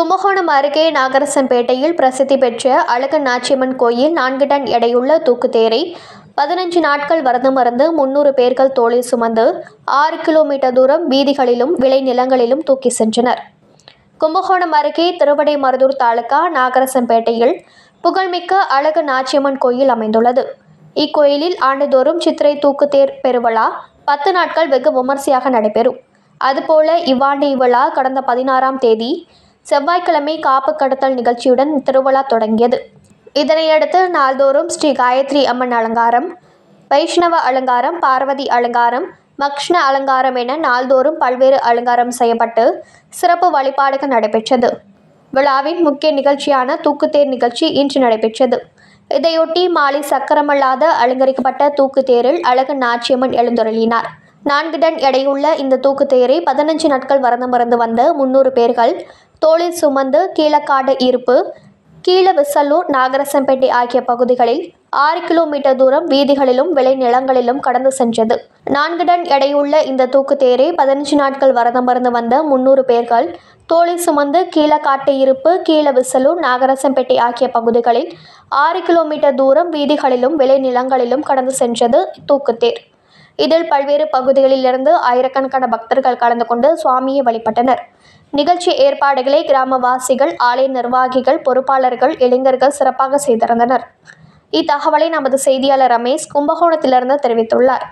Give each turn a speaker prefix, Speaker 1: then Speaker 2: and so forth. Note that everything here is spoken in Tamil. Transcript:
Speaker 1: கும்பகோணம் அருகே நாகரசன்பேட்டையில் பிரசித்தி பெற்ற அழகு நாச்சியம்மன் கோயில் நான்கு டன் எடையுள்ள தூக்குத்தேரை பதினஞ்சு நாட்கள் விரதம் இருந்து முன்னூறு பேர்கள் தோளில் சுமந்து ஆறு கிலோமீட்டர் தூரம் வீதிகளிலும் விளைநிலங்களிலும் தூக்கி சென்றனர். கும்பகோணம் அருகே திருவடைமருதூர் தாலுகா நாகரசம்பேட்டையில் புகழ்மிக்க அழகு நாச்சியம்மன் கோயில் அமைந்துள்ளது. இக்கோயிலில் ஆண்டுதோறும் சித்திரை தூக்குத்தேர் பெருவிழா பத்து நாட்கள் வெகு விமர்சையாக நடைபெறும். அதுபோல இவ்வாண்டு இவ்விழா கடந்த பதினாறாம் தேதி செவ்வாய்க்கிழமை காப்பு கடத்தல் நிகழ்ச்சியுடன் திருவிழா தொடங்கியது. இதனையடுத்து நாள்தோறும் ஸ்ரீ காயத்ரி அம்மன் அலங்காரம் வைஷ்ணவ அலங்காரம் பார்வதி அலங்காரம் மக்ஷ்ண அலங்காரம் என நாள்தோறும் பல்வேறு அலங்காரம் செய்யப்பட்டு சிறப்பு வழிபாடுகள் நடைபெற்றது. விழாவின் முக்கிய நிகழ்ச்சியான தூக்குத்தேர் நிகழ்ச்சி இன்று நடைபெற்றது. இதையொட்டி மாலை சக்கரமல்லாத அலங்கரிக்கப்பட்ட தூக்குத்தேரில் அழகு நாச்சியம்மன் எழுந்துருளினார். நான்கு டன் எடையுள்ள இந்த தூக்குத்தேரை பதினஞ்சு நாட்கள் வரந்தமர்ந்து வந்த முன்னூறு பேர்கள் தோளில் சுமந்து கீழக்காடு இருப்பு கீழ விசல்லூர் நாகரசம்பேட்டை ஆகிய பகுதிகளில் ஆறு கிலோமீட்டர் தூரம் வீதிகளிலும் விளைநிலங்களிலும் கடந்து சென்றது. நான்கு டன் எடையுள்ள இந்த தூக்குத்தேரை பதினஞ்சு நாட்கள் வரதமர்ந்து வந்த முன்னூறு பேர்கள் தோளை சுமந்து கீழக்காட்டு இருப்பு கீழ விசலூர் நாகரசம்பேட்டை ஆகிய பகுதிகளில் ஆறு கிலோமீட்டர் தூரம் வீதிகளிலும் விளைநிலங்களிலும் கடந்து சென்றது தூக்குத்தேர். இதில் பல்வேறு பகுதிகளிலிருந்து ஆயிரக்கணக்கான பக்தர்கள் கலந்து கொண்டு சுவாமியை வழிபட்டனர். நிகழ்ச்சி ஏற்பாடுகளை கிராமவாசிகள் ஆலய நிர்வாகிகள் பொறுப்பாளர்கள் இளைஞர்கள் சிறப்பாக செய்திருந்தனர். இத்தகவலை நமது செய்தியாளர் ரமேஷ் கும்பகோணத்திலிருந்து தெரிவித்துள்ளார்.